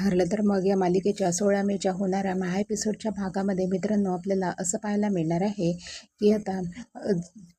ठरलं तर मग या मालिकेच्या सोळा मेच्या होणाऱ्या महा एपिसोडच्या भागामध्ये मित्रांनो आपल्याला असं पाहायला मिळणार आहे की आता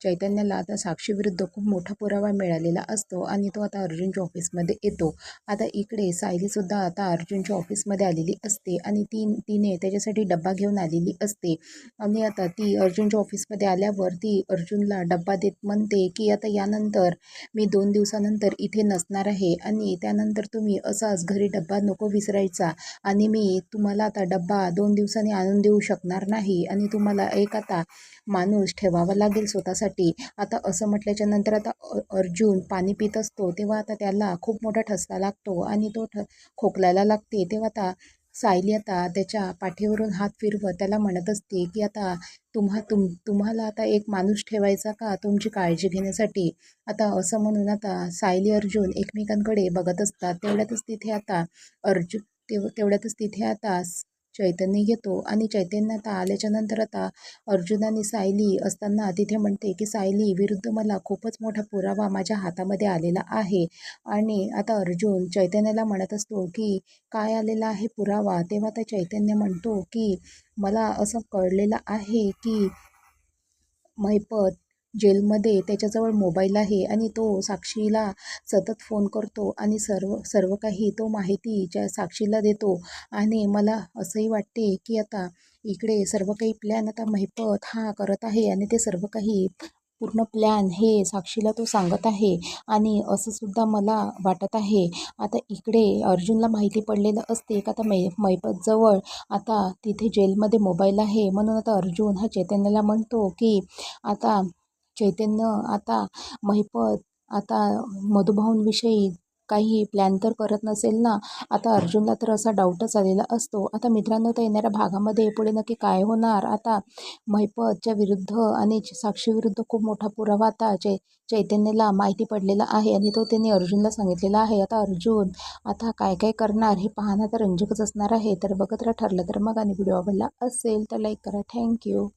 चैतन्याला आता साक्षीविरुद्ध खूप मोठा पुरावा मिळालेला असतो आणि तो आता अर्जुनच्या ऑफिसमध्ये येतो. आता इकडे सायलीसुद्धा आता अर्जुनच्या ऑफिसमध्ये आलेली असते आणि ती तिने त्याच्यासाठी डब्बा घेऊन आलेली असते. आणि आता ती अर्जुनच्या ऑफिसमध्ये आल्यावर ती अर्जुनला डब्बा देत म्हणते की आता यानंतर मी दोन दिवसानंतर इथे नसणार आहे आणि त्यानंतर तुम्ही असाच घरी डब्बा नको विसर विसरायचा. आणि मी तुम्हाला आता डब्बा दोन दिवसांनी आणून देऊ शकणार नाही. आणि तुम्हाला एक आता माणूस ठेवावा लागेल स्वतःसाठी. आता असं म्हटल्याच्या नंतर आता अर्जुन पाणी पित असतो. तेव्हा आता त्याला खूप मोठा ठसका लागतो. आणि तो ठ खोकलायला लागते. तेव्हा आता सायली आता त्याच्या पाठीवरून हात फिरवत त्याला म्हणत असते की आता तुम्हा तुम तुम्हाला आता एक माणूस ठेवायचा का तुमची काळजी घेण्यासाठी? आता असं म्हणून आता सायली अर्जुन एकमेकांकडे बघत असतात. तेवढ्यातच तिथे आता अर्जुन तेव तेवढ्यातच तिथे आता चैतन्य येतो आणि चैतन्यता आल्याच्यानंतर आता अर्जुन आणि सायली असताना तिथे म्हणते की सायली विरुद्ध मला खूपच मोठा पुरावा माझ्या हातामध्ये आलेला आहे. आणि आता अर्जुन चैतन्याला म्हणत असतो की काय आलेला आहे पुरावा? तेव्हा त्या चैतन्य म्हणतो की मला असं कळलेलं आहे की मैपत जेलमध्ये त्याच्याजवळ मोबाईल आहे आणि तो साक्षीला सतत फोन करतो आणि सर्व सर्व काही तो माहिती ज्या साक्षीला देतो. आणि मला असंही वाटते की आता इकडे सर्व काही प्लॅन आता महिपत हा करत आहे आणि ते सर्व काही पूर्ण प्लॅन हे साक्षीला तो सांगत आहे. आणि असं सुद्धा मला वाटत आहे. आता इकडे अर्जुनला माहिती पडलेलं असते का? आता मै मैपतजवळ आता तिथे जेलमध्ये मोबाईल आहे. म्हणून आता अर्जुन हा चैतन्याला म्हणतो की आता चैतन्य आता महिपत आता मधुभाऊंविषयी काही प्लॅन तर करत नसेल ना? आता अर्जुनला तर असा डाऊटच आलेला असतो. आता मित्रांनो तर येणाऱ्या भागामध्ये पुढे नक्की काय होणार? आता महिपतच्या विरुद्ध आणि साक्षीविरुद्ध खूप मोठा पुरावा आता चै चैतन्यला माहिती पडलेला आहे आणि तो त्यांनी अर्जुनला सांगितलेला आहे. आता अर्जुन आता काय काय करणार? हे पाहणं तर रंजकच असणार आहे. तर बघत राहा ठरलं तर मग आणि व्हिडिओ आवडला असेल तर लाईक करा. थँक्यू